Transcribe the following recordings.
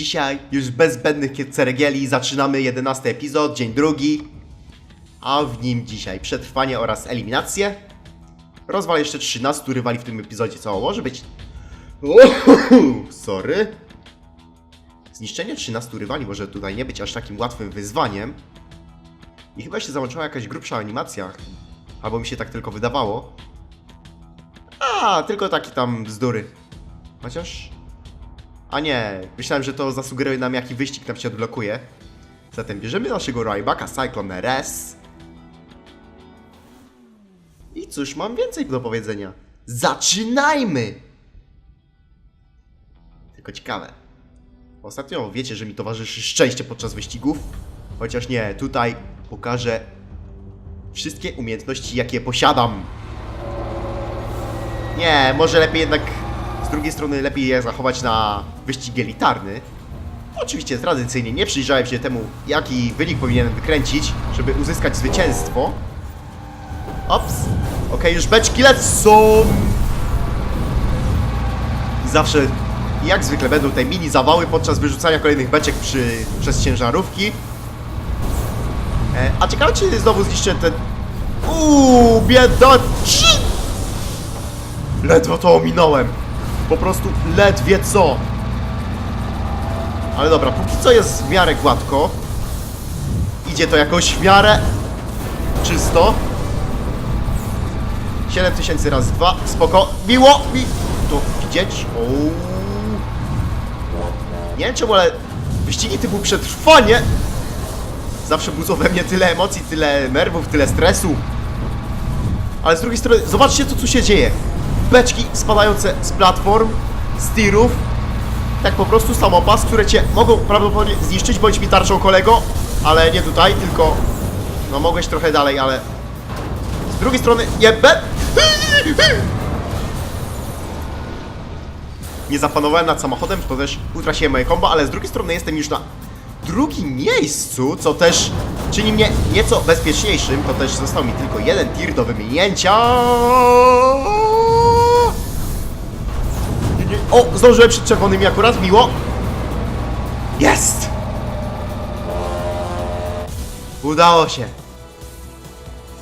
Dzisiaj już bez zbędnych ceregieli zaczynamy 11 epizod, dzień drugi. A w nim dzisiaj przetrwanie oraz eliminacje. Rozwal jeszcze 13 rywali w tym epizodzie, co może być... Sorry. Zniszczenie 13 rywali może tutaj nie być aż takim łatwym wyzwaniem. I chyba się załączyła jakaś grubsza animacja. Albo mi się tak tylko wydawało. A, tylko taki tam bzdury. Chociaż... A nie, myślałem, że to zasugeruje nam jaki wyścig nam się odblokuje. Zatem bierzemy naszego Rybaka Cyclone RS. I cóż, mam więcej do powiedzenia. Zaczynajmy! Tylko ciekawe. Ostatnio wiecie, że mi towarzyszy szczęście podczas wyścigów. Chociaż nie, tutaj pokażę wszystkie umiejętności, jakie posiadam. Nie, może lepiej jednak z drugiej strony lepiej je zachować na wyścig elitarny. Oczywiście tradycyjnie nie przyjrzałem się temu, jaki wynik powinienem wykręcić, żeby uzyskać zwycięstwo. Ops. Okej, już beczki lecą. Zawsze, jak zwykle, będą te mini zawały podczas wyrzucania kolejnych beczek przy, przez ciężarówki. E, a ciekawe, czy znowu zniszczę ten... Uuu, biedaczy! Ledwo to ominąłem. Po prostu ledwie co. Ale dobra, póki co jest w miarę gładko. Idzie to jakoś w miarę czysto. 7000 razy 2, spoko. Miło mi to widzieć. Ouu. Nie wiem czemu, ale wyścigi typu przetrwanie zawsze budzą we mnie tyle emocji, tyle nerwów, tyle stresu. Ale z drugiej strony, zobaczcie co się dzieje. Beczki spadające z platform, z tirów. Tak po prostu samopas, które cię mogą prawdopodobnie zniszczyć, bądź mi tarczą kolego. Ale nie tutaj, tylko... No mogłeś trochę dalej, ale... Z drugiej strony, be... Nie zapanowałem nad samochodem, to też utraciłem moje kombo, ale z drugiej strony jestem już na drugim miejscu, co też czyni mnie nieco bezpieczniejszym. To też został mi tylko jeden tir do wymienięcia. O, zdążyłem przed czerwonymi akurat, miło. Jest! Udało się.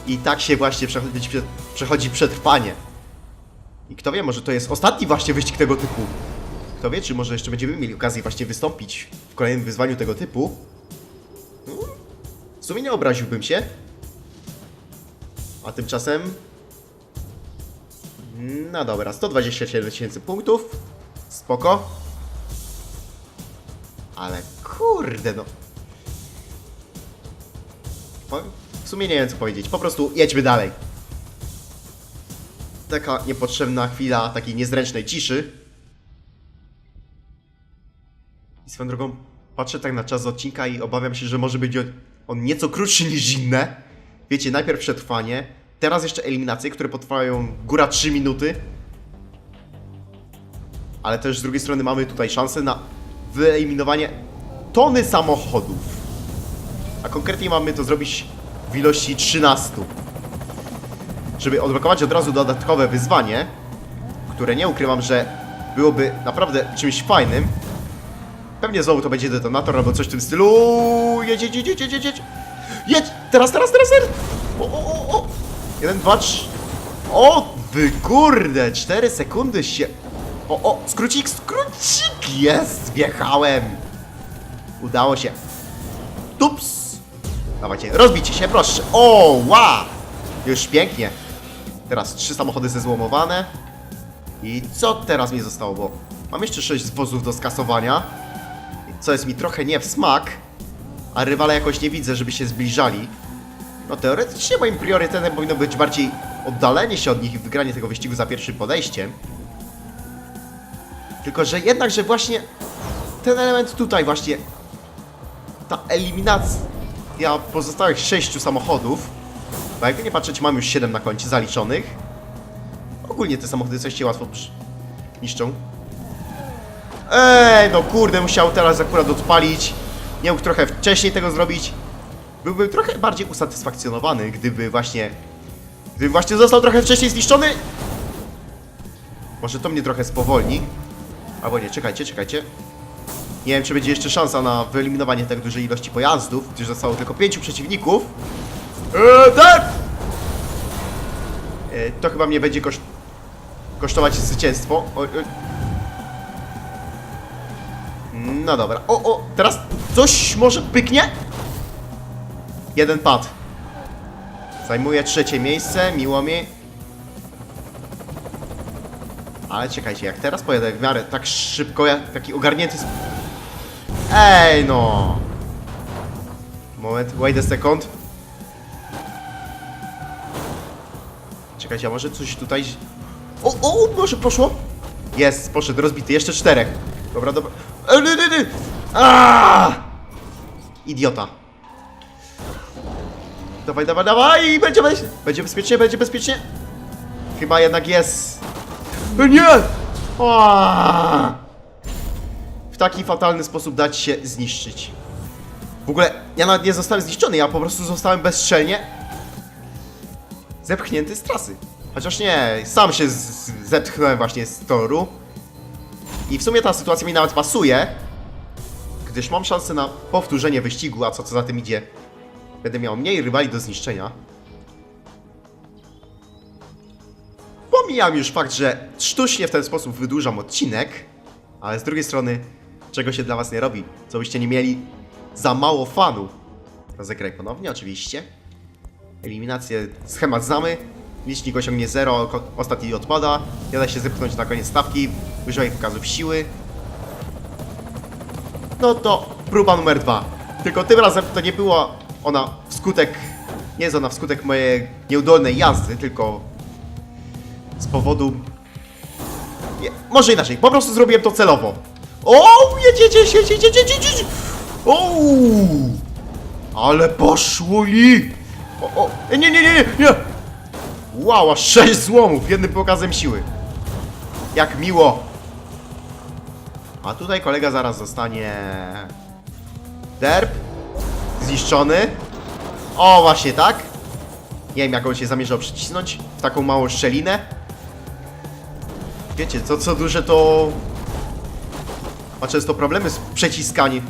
I tak się właśnie przechodzi, przechodzi przetrwanie. I kto wie, może to jest ostatni właśnie wyścig tego typu. Kto wie, czy może jeszcze będziemy mieli okazję właśnie wystąpić w kolejnym wyzwaniu tego typu. W sumie nie obraziłbym się. A tymczasem... No dobra, 127 tysięcy punktów. Spoko. Ale kurde no. W sumie nie wiem co powiedzieć. Po prostu jedźmy dalej. Taka niepotrzebna chwila takiej niezręcznej ciszy. I swoją drogą patrzę tak na czas odcinka i obawiam się, że może być on nieco krótszy niż inne. Wiecie, najpierw przetrwanie, teraz jeszcze eliminacje, które potrwają góra 3 minuty. Ale też z drugiej strony mamy tutaj szansę na wyeliminowanie tony samochodów. A konkretnie mamy to zrobić w ilości 13. Żeby odblokować od razu dodatkowe wyzwanie, które nie ukrywam, że byłoby naprawdę czymś fajnym, Pewnie znowu to będzie detonator albo coś w tym stylu. Jedź, jedź, jedź, jedź, jedź, jedź. Jedź! Teraz, teraz, teraz, teraz! O, o, o, o! Jeden, dwa, trzy. O, wy kurde! Cztery sekundy się... O, o, skrócik, skrócik! Jest! Wjechałem! Udało się. Tups! Dawajcie, rozbicie się, proszę. O, ła! Już pięknie. Teraz trzy samochody zezłomowane. I co teraz mi zostało, bo mam jeszcze sześć wozów do skasowania, co jest mi trochę nie w smak, a rywale jakoś nie widzę, żeby się zbliżali. No teoretycznie moim priorytetem powinno być bardziej oddalenie się od nich i wygranie tego wyścigu za pierwszym podejściem. Tylko, że jednak, że właśnie ten element tutaj właśnie, ta eliminacja pozostałych sześciu samochodów, bo jakby nie patrzeć, mam już 7 na koncie zaliczonych, Ogólnie te samochody coś się łatwo niszczą. Ej, no kurde, musiał teraz akurat odpalić. Nie mógł trochę wcześniej tego zrobić. Byłbym trochę bardziej usatysfakcjonowany, gdyby właśnie... Gdyby właśnie został trochę wcześniej zniszczony. Może to mnie trochę spowolni. Albo nie, czekajcie, czekajcie. Nie wiem, czy będzie jeszcze szansa na wyeliminowanie tak dużej ilości pojazdów, gdyż zostało tylko pięciu przeciwników. Eee, tak! Eee, to chyba mnie będzie koszt... kosztować zwycięstwo. Oj, oj. No dobra. O, o, teraz coś może pyknie? Jeden pad. Zajmuję trzecie miejsce, miło mi. Ale czekajcie, jak teraz pojadę w miarę tak szybko, jak taki ogarnięty... Ej no! Moment, wait a second. Czekajcie, a może coś tutaj... O, o, może poszło? Jest, poszedł, rozbity, jeszcze czterech. Dobra, dobra. Aaaa! Idiota. Dawaj, dawaj, dawaj! Będzie, będzie, będzie bezpiecznie, będzie bezpiecznie. Chyba jednak jest. Nie! W taki fatalny sposób dać się zniszczyć. W ogóle ja nawet nie zostałem zniszczony, ja po prostu zostałem bezstrzelnie zepchnięty z trasy. Chociaż nie, sam się zepchnąłem właśnie z toru. I w sumie ta sytuacja mi nawet pasuje, gdyż mam szansę na powtórzenie wyścigu, a co co za tym idzie, będę miał mniej rywali do zniszczenia. Pomijam już fakt, że sztucznie w ten sposób wydłużam odcinek, ale z drugiej strony, czego się dla was nie robi, co byście nie mieli za mało fanów. Rozegraj ponownie, oczywiście. Eliminację, schemat znamy. Licznik osiągnie 0, ko- ostatni odpada. Nie da się zepchnąć na koniec stawki. Używaj pokazów siły. No to próba numer dwa. Tylko tym razem to nie była ona wskutek, nie jest ona wskutek mojej nieudolnej jazdy, tylko z powodu... Nie, może inaczej, po prostu zrobiłem to celowo. O, jedziecie, jedziecie, jedziecie, jedziecie. O, ale poszuli. O, o, nie, nie, nie, nie, nie. Wow, aż 6 złomów jednym pokazem siły. Jak miło. A tutaj kolega zaraz zostanie... Derp. Zniszczony. O, właśnie tak. Nie wiem, jak on się zamierzał przycisnąć w taką małą szczelinę. Wiecie, to co duże to... Ma często problemy z przeciskaniem,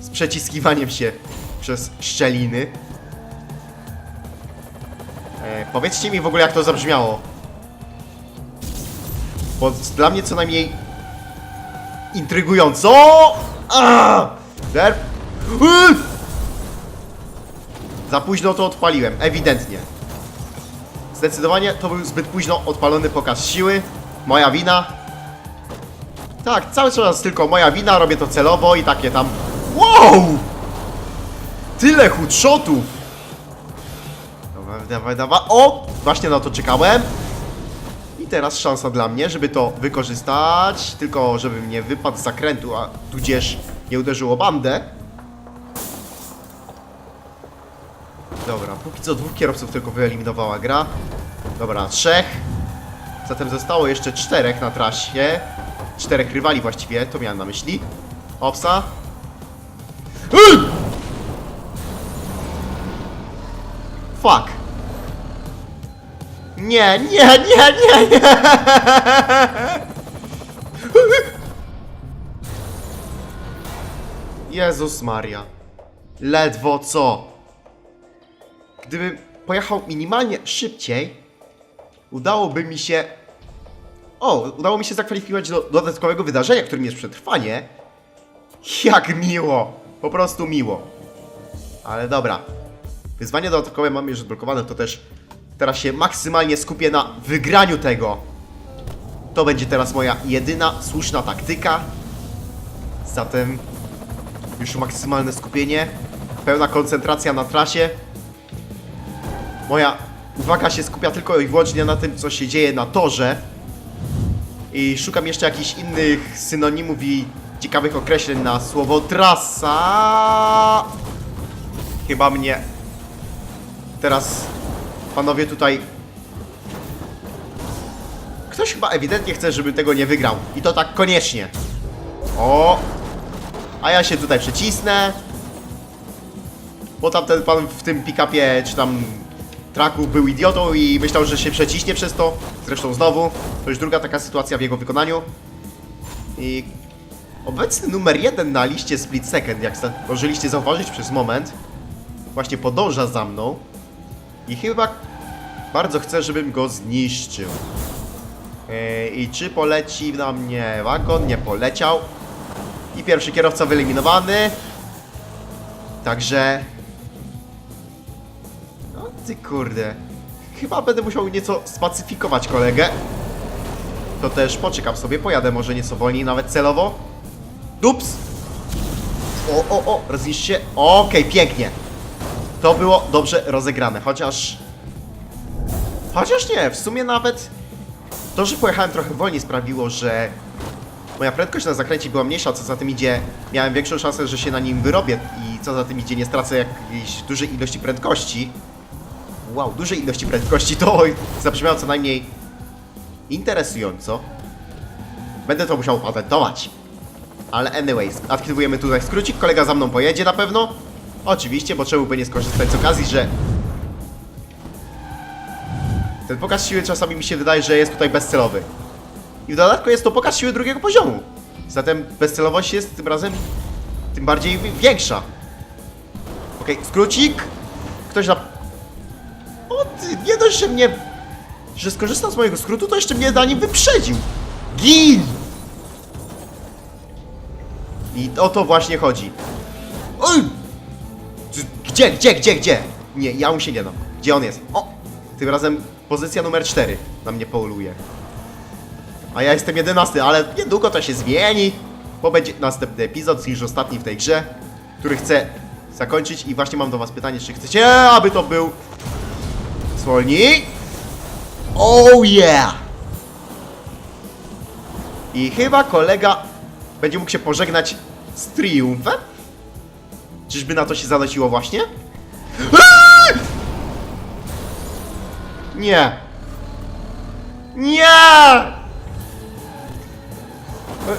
z przeciskiwaniem się przez szczeliny. E, powiedzcie mi w ogóle, jak to zabrzmiało. Bo dla mnie co najmniej intrygująco. A! Derp. Uy! Za późno to odpaliłem, ewidentnie. Zdecydowanie to był zbyt późno odpalony pokaz siły. Moja wina. Tak, cały czas tylko moja wina, robię to celowo i takie tam... Wow! Tyle hoodshotów! Dawaj, dawaj, dawaj. O! Właśnie na to czekałem. I teraz szansa dla mnie, żeby to wykorzystać. Tylko żebym nie wypadł z zakrętu, a tudzież nie uderzyło bandę. Dobra, póki co dwóch kierowców tylko wyeliminowała gra. Dobra, trzech. Zatem zostało jeszcze czterech na trasie. Czterech rywali właściwie, to miałem na myśli. Opsa. Fuck. Nie, nie, nie, nie, nie. Jezus Maria. Ledwo co. Gdybym pojechał minimalnie szybciej, udałoby mi się... O, udało mi się zakwalifikować do dodatkowego wydarzenia, którym jest przetrwanie. Jak miło. Po prostu miło. Ale dobra. Wyzwanie dodatkowe mamy już odblokowane, to też teraz się maksymalnie skupię na wygraniu tego. To będzie teraz moja jedyna słuszna taktyka. Zatem już maksymalne skupienie, pełna koncentracja na trasie. Moja uwaga się skupia tylko i wyłącznie na tym, co się dzieje na torze. I szukam jeszcze jakichś innych synonimów i ciekawych określeń na słowo trasa. Chyba mnie teraz panowie tutaj. Ktoś chyba ewidentnie chce, żeby tego nie wygrał. I to tak koniecznie. O! A ja się tutaj przecisnę. Bo tamten pan w tym pick-upie, czy tam traku był idiotą i myślał, że się przeciśnie przez to. Zresztą znowu, to już druga taka sytuacja w jego wykonaniu. I... obecny numer jeden na liście Split Second, jak zdążyliście zauważyć przez moment, właśnie podąża za mną i chyba bardzo chce, żebym go zniszczył. Ej, I czy poleci na mnie wagon? Nie poleciał. I pierwszy kierowca wyeliminowany. Także... Ty kurde. Chyba będę musiał nieco spacyfikować kolegę. To też poczekam sobie, pojadę może nieco wolniej, nawet celowo. Dups! O, o, o, rozniszcz się. Okej, pięknie. To było dobrze rozegrane, chociaż... Chociaż nie, w sumie nawet... To, że pojechałem trochę wolniej sprawiło, że moja prędkość na zakręcie była mniejsza, co za tym idzie, miałem większą szansę, że się na nim wyrobię i co za tym idzie, nie stracę jakiejś dużej ilości prędkości. Wow, dużej ilości prędkości, to zabrzmiało co najmniej interesująco. Będę to musiał patentować. Ale anyways, aktywujemy tutaj skrócik, kolega za mną pojedzie na pewno. Oczywiście, bo czemu by nie skorzystać z okazji, że ten pokaz siły czasami mi się wydaje, że jest tutaj bezcelowy. I w dodatku jest to pokaz siły drugiego poziomu. Zatem bezcelowość jest tym razem tym bardziej wi- większa. Okej, skrócik. Ktoś na... Nie dość, że mnie... Że skorzystał z mojego skrótu, to jeszcze mnie na nim wyprzedził. Gin! I o to właśnie chodzi. Oj! Gdzie, gdzie, gdzie, gdzie? Nie, ja mu się nie dam. Gdzie on jest? O! Tym razem pozycja numer 4 na mnie poluje. A ja jestem 11, ale niedługo to się zmieni, bo będzie następny epizod, niż ostatni w tej grze, który chcę zakończyć i właśnie mam do was pytanie, czy chcecie, aby to był... Zwolnij! Oh yeah! I chyba kolega będzie mógł się pożegnać z triumfem? Czyżby na to się zanosiło właśnie? Nie! Nie! E,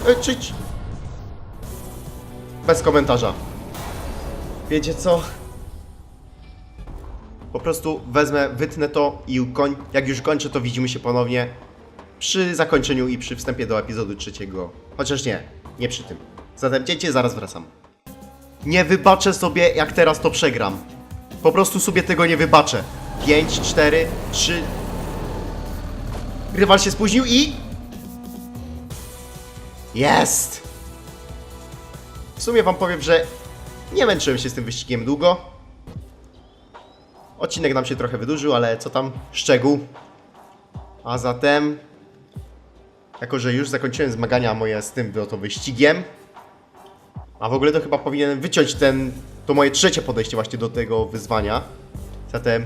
e, Bez komentarza. Wiecie co? Po prostu wezmę, wytnę to i jak już kończę, to widzimy się ponownie przy zakończeniu i przy wstępie do epizodu trzeciego. Chociaż nie, nie przy tym. Zatem dziecię, zaraz wracam. Nie wybaczę sobie, jak teraz to przegram. Po prostu sobie tego nie wybaczę. 5, 4, 3. Rywal się spóźnił i. Jest! W sumie wam powiem, że nie męczyłem się z tym wyścigiem długo. Odcinek nam się trochę wydłużył, ale co tam szczegół. A zatem, jako że już zakończyłem zmagania moje z tym oto wyścigiem, a w ogóle to chyba powinienem wyciąć ten, to moje trzecie podejście właśnie do tego wyzwania. Zatem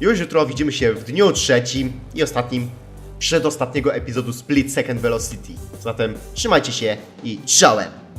już jutro widzimy się w dniu trzecim i ostatnim przedostatniego epizodu Split Second Velocity. Zatem trzymajcie się i czołem!